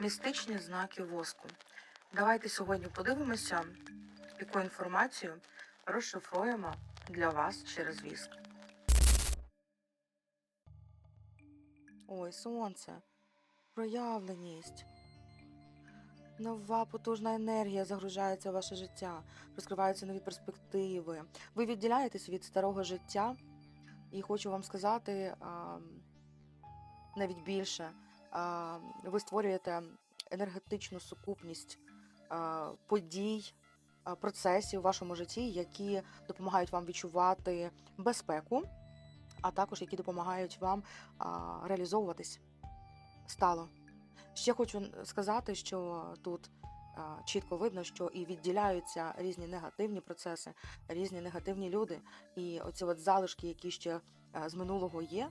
Містичні знаки воску. Давайте сьогодні подивимося, яку інформацію розшифруємо для вас через віск. Ой, сонце, проявленість. Нова потужна енергія загружається в ваше життя, розкриваються нові перспективи. Ви відділяєтесь від старого життя, і хочу вам сказати а, навіть більше. Ви створюєте енергетичну сукупність подій, процесів у вашому житті, які допомагають вам відчувати безпеку, а також які допомагають вам реалізовуватись стало. Ще хочу сказати, що тут чітко видно, що і відділяються різні негативні процеси, різні негативні люди, і оці от залишки, які ще з минулого є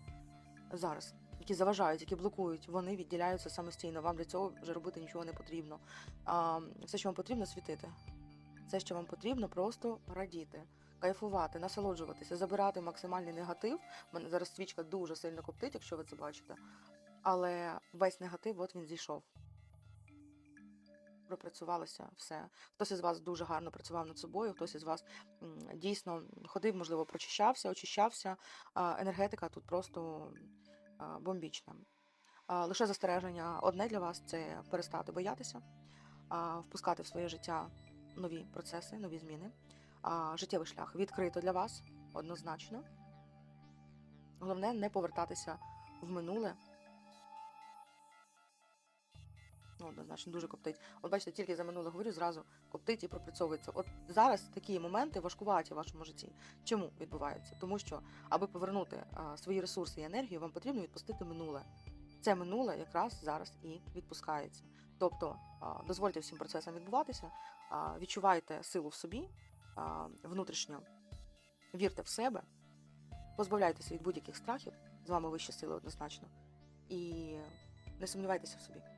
зараз, які заважають, які блокують, вони відділяються самостійно. Вам для цього вже робити нічого не потрібно. А, все, що вам потрібно, світити. Все, що вам потрібно, просто радіти, кайфувати, насолоджуватися, забирати максимальний негатив. У мене зараз свічка дуже сильно коптить, якщо ви це бачите. Але весь негатив, от він зійшов. Пропрацювалося все. Хтось із вас дуже гарно працював над собою, хтось із вас дійсно ходив, можливо, прочищався, очищався. Енергетика тут просто а, бомбічна. А, лише застереження одне для вас це перестати боятися, впускати в своє життя нові процеси, нові зміни. Життєвий шлях відкрито для вас однозначно. Головне не повертатися в минуле. Ну, однозначно, дуже коптить. От бачите, тільки за минуле говорю, зразу коптить і пропрацьовується. От зараз такі моменти важкуваті в вашому житті. Чому відбуваються? Тому що, аби повернути а, свої ресурси і енергію, вам потрібно відпустити минуле. Це минуле якраз зараз і відпускається. Тобто а, дозвольте всім процесам відбуватися, а, відчувайте силу в собі а, внутрішньо, вірте в себе, позбавляйтеся від будь-яких страхів, з вами вищі сили однозначно, і не сумнівайтеся в собі.